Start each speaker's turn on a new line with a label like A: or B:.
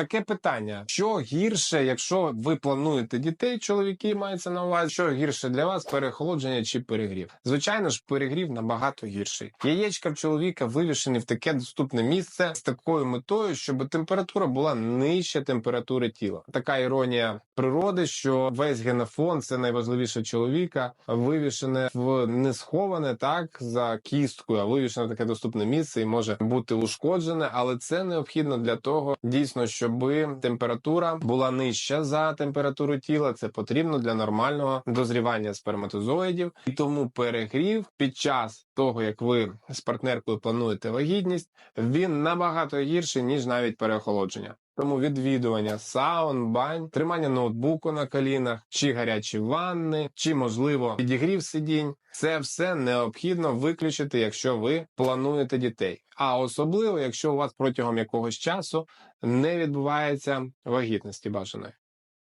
A: Таке питання: що гірше, якщо ви плануєте дітей, чоловіки мається на увазі, що гірше для вас перехолодження чи перегрів? Звичайно ж, перегрів набагато гірший. Яєчка в чоловіка вивішені в таке доступне місце з такою метою, щоб температура була нижче температури тіла. Така іронія природи, що весь генофон це найважливіше чоловіка, вивішене в не сховане так за кісткою, а вивішене в таке доступне місце і може бути ушкоджене, але це необхідно для того, дійсно, щоб температура була нижча за температуру тіла. Це потрібно для нормального дозрівання сперматозоїдів, і тому перегрів під час того, як ви з партнеркою плануєте вагітність, він набагато гірший ніж навіть переохолодження. Тому відвідування саун, бань, тримання ноутбуку на колінах, чи гарячі ванни, чи можливо підігрів сидінь. Це все необхідно виключити, якщо ви плануєте дітей. А особливо, якщо у вас протягом якогось часу не відбувається вагітності бажаної.